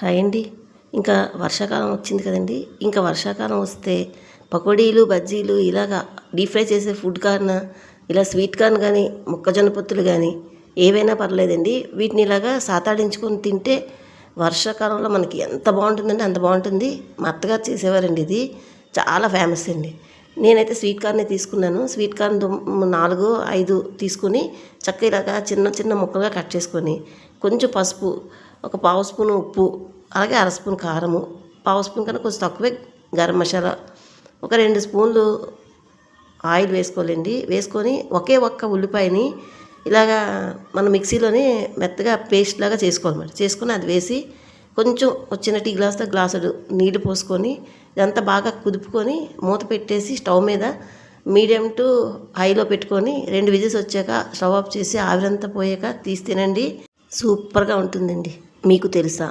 Hi అండి. ఇంకా వర్షాకాలం వచ్చింది కదండి. ఇంకా వర్షాకాలం వస్తే పకోడీలు బజ్జీలు ఇలాగా డీప్ ఫ్రై చేసే ఫుడ్ కార్న్ ఇలా స్వీట్ కార్న్ కానీ మొక్కజొన్న పొత్తులు కానీ ఏవైనా పర్లేదండి. వీటిని ఇలాగా సాతాడించుకొని తింటే వర్షాకాలంలో మనకి ఎంత బాగుంటుందంటే అంత బాగుంటుంది. మా అత్తగారు చేసేవారండి ఇది. చాలా ఫేమస్ అండి. నేనైతే స్వీట్ కార్నే తీసుకున్నాను. స్వీట్ కార్న్ నాలుగు ఐదు తీసుకుని చక్క ఇలాగా చిన్న చిన్న ముక్కలుగా కట్ చేసుకొని కొంచెం పసుపు ఒక పావు స్పూన్ ఉప్పు అలాగే అర స్పూన్ కారము. పావు స్పూన్ కన్నా కొంచెం తక్కువే గరం మసాలా. ఒక రెండు స్పూన్లు ఆయిల్ వేసుకోవాలండి. వేసుకొని ఒకే ఒక్క ఉల్లిపాయని ఇలాగా మన మిక్సీలోనే మెత్తగా పేస్ట్ లాగా చేసుకోవాలన్నమాట. చేసుకొని అది వేసి కొంచెం వచ్చిన టీ గ్లాస్తో గ్లాసుడు నీళ్ళు పోసుకొని ఇదంతా బాగా కుదుపుకొని మూత పెట్టేసి స్టవ్ మీద మీడియం టు హైలో పెట్టుకొని రెండు విజిల్స్ వచ్చాక స్టవ్ ఆఫ్ చేసి ఆవిరంతా పోయాక తీసి తినండి. సూపర్గా ఉంటుందండి. మీకు తెలుసా?